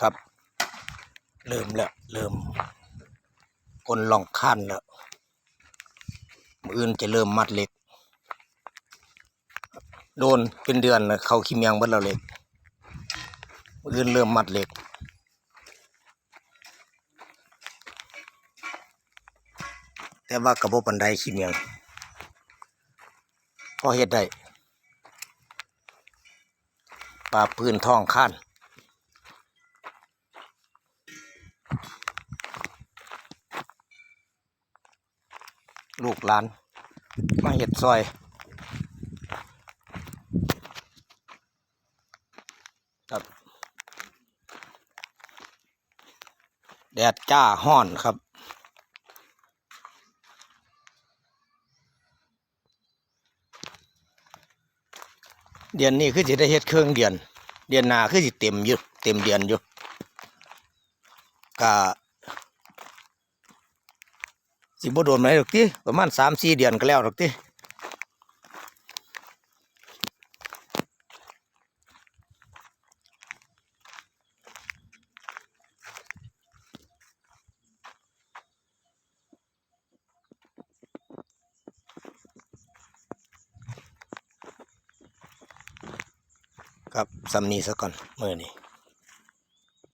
ครับ เริ่มแล้วเริ่มกลล่องขั้นแล้วมืออื่นจะเริ่มมัดเหล็ก โดนเป็นเดือนเขาขี้เมียงเบิดแล้วเหล็กมืออื่นเริ่มมัดเหล็กแต่ว่ากระบอกบันไดขี้เมียงพอเฮ็ดได้ปลาพื้นท้องข้าน ลูกหลาน มาเห็ดซอยครับแดดจ้าห้อนครับเดือนนี้คือสิได้เฮ็ดเครื่องเดือน เดือนหน้าคือสิเต็มอยู่ เต็มเดือนอยู่ก็ สิบ่โดนไหมหรอกติประมาณสามสี่เดือนก็แล้วหรอกติครับสำนีซะก่อนมื้อนี้